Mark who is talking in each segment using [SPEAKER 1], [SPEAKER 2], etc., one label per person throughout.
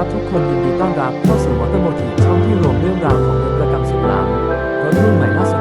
[SPEAKER 1] ครับทุกคนยินดีต้อนรับเข้าสู่มอเตอร์โมทีช่องที่รวมเรื่องราวของรถประกำสุดหลังรถรุ่นใหม่ล่าสุด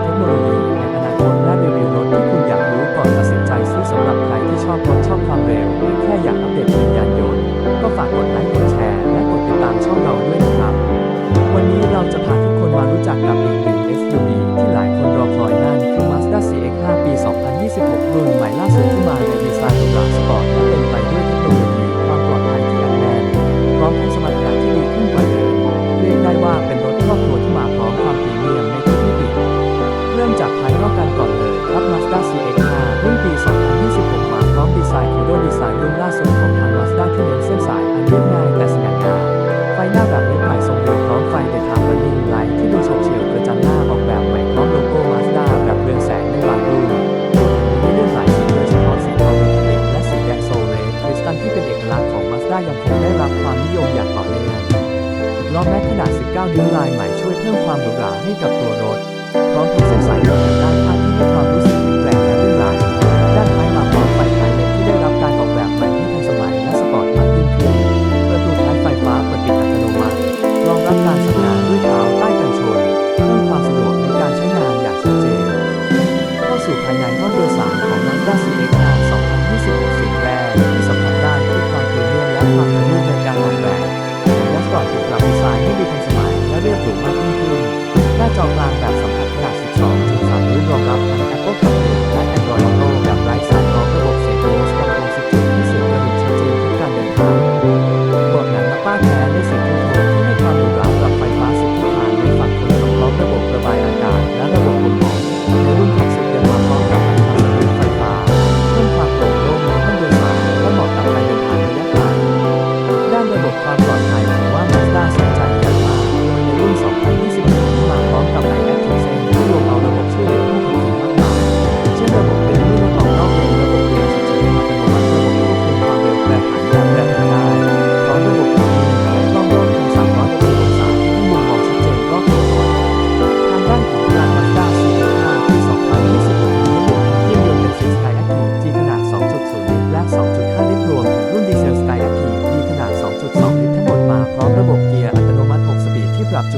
[SPEAKER 1] ริ้ลายใหม่ช่วยเพิ่มความหรูหราให้กับตัวรถ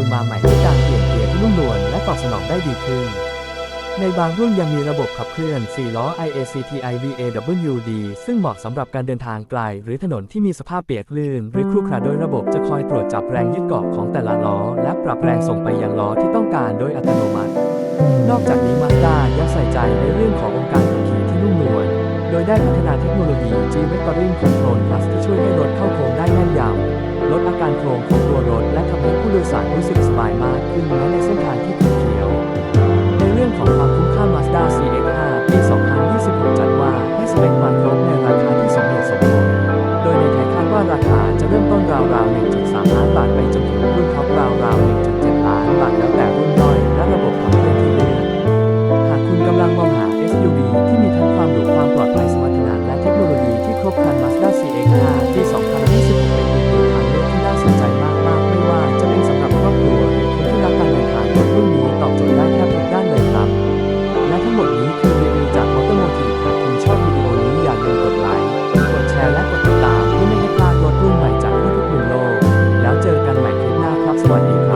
[SPEAKER 1] ูนมาใหม่ด้วยการเปลี่ยนเกียร์ที่นุ่มนวลและตอบสนองได้ดีขึ้น ในบางรุ่นยังมีระบบขับเคลื่อน 4 ล้อ IACTI VAWD ซึ่งเหมาะสำหรับการเดินทางไกล หรือถนนที่มีสภาพเปียกลื่น หรือครุขระโดยระบบจะคอยตรวจจับแรงยึดเกาะของแต่ละล้อ และปรับแรงส่งไปยังล้อที่ต้องการโดยอัตโนมัติ นอกจากนี้มาสด้ายังใส่ใจในเรื่องขององค์การขับขี่ที่นุ่มนวลโดยได้พัฒนาเทคโนโลยี G Vectoring Control Plus ที่ช่วยให้รถเข้าโค้งได้แน่นยำลดอาการโค้งของตัวรถ ยสารรู้สึกสบายมากขึ้นแม้ในเส้นทางที่ขุ่นเคียว ในเรื่องของความคุ้มค่า Mazda CX-5 ปี 2026 จัดว่าให้สเปคมาครบในราคาที่สมเหตุสมผล โดยในไทยคาดว่าราคาจะเริ่มต้นราวๆ 1.3 ล้านบาทไปจนถึงรุ่นท็อปราวๆ 1.7 ล้านบาทแล้วแต่รุ่นย่อยและระบบขับเคลื่อนที่เลืหากคุณกำลังมองหา SUV ที่มีทั้งความหรูความปลอดภัยสมรรถนะและเทคโนโลยีที่ครบครัน Mazda CX-5 ปี Spotify.